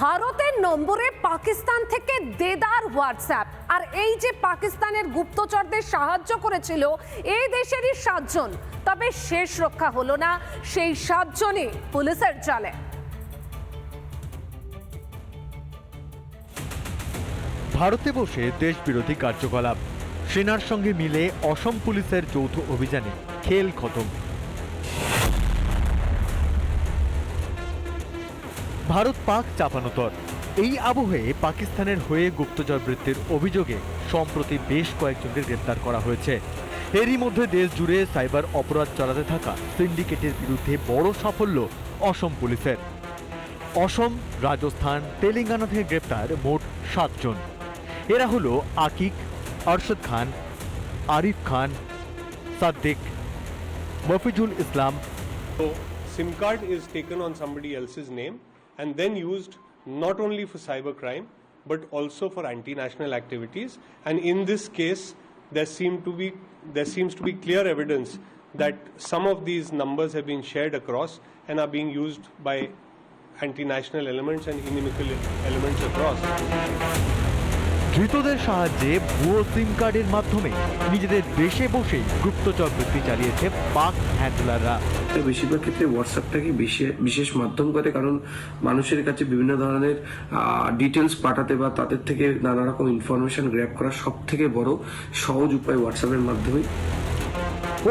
ভারতের নম্বরে পাকিস্তান থেকে দেদার হোয়াটসঅ্যাপ। আর এই যে পাকিস্তানের গুপ্তচরদের সাহায্য করেছিল, এই দেশেরই সাতজন। তবে শেষ রক্ষা হলো না, সেই সাতজনই পুলিশের জালে। ভারতে বসে দেশবিরোধী কার্যকলাপ। সেনার সঙ্গে মিলে অসম পুলিশের যৌথ অভিযানে খেল খতম। ভারত পাক চাপানোতর। এই আবহে পাকিস্তানের হয়ে গুপ্তচর বৃত্তির অভিযোগে সম্প্রতি বেশ কয়েকজনকে গ্রেপ্তার করা হয়েছে। এরই মধ্যে দেশ জুড়ে সাইবার অপরাধ চালাতে থাকা সিন্ডিকেটের বিরুদ্ধে বড় সাফল্য অসম পুলিশের। অসম, রাজস্থান, তেলেঙ্গানা থেকে গ্রেপ্তার মোট সাতজন। এরা হলো আকিক, আরশদ খান, আরিফ খান, সাদ্দিক, মফিজুল ইসলাম। SIM card is taken on somebody else's name. And then used not only for cybercrime but also for anti-national activities. And in this case, there seem to be there seems to be clear evidence that some of these numbers have been shared across and are being used by anti-national elements and inimical elements across. ধৃতদের সাহায্যে ভুয়ো সিম কার্ডের মাধ্যমে নিজেদের দেশে বসেই গুপ্তচর বৃত্তি চালিয়েছে পাক হ্যান্ডলাররা। বেশিরভাগ ক্ষেত্রে হোয়াটসঅ্যাপটাকে বিশেষ বিশেষ মাধ্যম করে কারণ মানুষের কাছে বিভিন্ন ধরনের ডিটেলস পাঠাতে বা তাদের থেকে নানা রকম ইনফরমেশন গ্র্যাব করা সব থেকে বড় সহজ উপায় হোয়াটসঅ্যাপের মাধ্যমে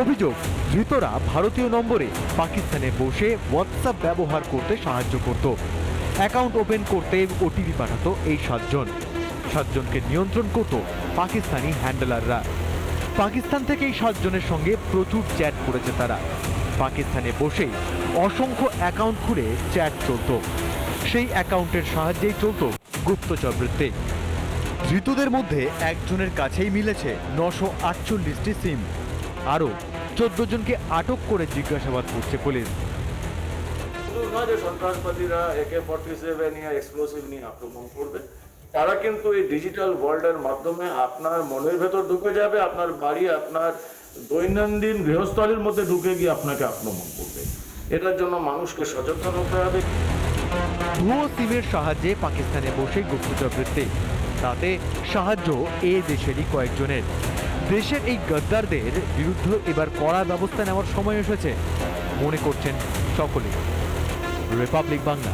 অভিযোগ ধৃতরা ভারতীয় নম্বরে পাকিস্তানে বসে হোয়াটসঅ্যাপ ব্যবহার করতে সাহায্য করত। অ্যাকাউন্ট ওপেন করতে ওটিপি পাঠাতো এই সাতজন। সাতজনকে নিয়ন্ত্রণ করত পাকিস্তানি হ্যান্ডলাররা। পাকিস্তান থেকে এই সাতজনের সঙ্গে প্রচুর চ্যাট করেছে তারা। পাকিস্তানে বসেই অসংখ্য অ্যাকাউন্ট খুলে চ্যাট চলত। সেই অ্যাকাউন্টের সাহায্যেই চলত গুপ্তচর বৃত্তি। ধৃতদের মধ্যে একজনের কাছেই মিলেছে নশো আটচল্লিশটি সিম। আরও চোদ্দ জনকে আটক করে জিজ্ঞাসাবাদ করছে police. সন্ত্রাসবাদীরা AK forty seven explosive নিয়ে আক্রমণ করবে। তারা কিন্তু এই ডিজিটাল ওয়ার্ল্ডের মাধ্যমে আপনার মনের ভেতর ঢুকে যাবে, আপনার বাড়ি, আপনার দৈনন্দিন গৃহস্থলীর মধ্যে ঢুকে গিয়ে আপনাকে আক্রমণ করবে। এটার জন্য মানুষকে সচেতন হতে হবে। ভুয়ো সিমের সাহায্যে পাকিস্তানে বসে গুপ্তচর বৃত্তি তাতে সাহায্য এ দেশেরই কয়েকজনের। দেশের এই গদ্দারদের বিরুদ্ধে এবার কড়া ব্যবস্থা নেওয়ার সময় এসেছে। মনে করছেন সকলে রিপাবলিক বাংলা।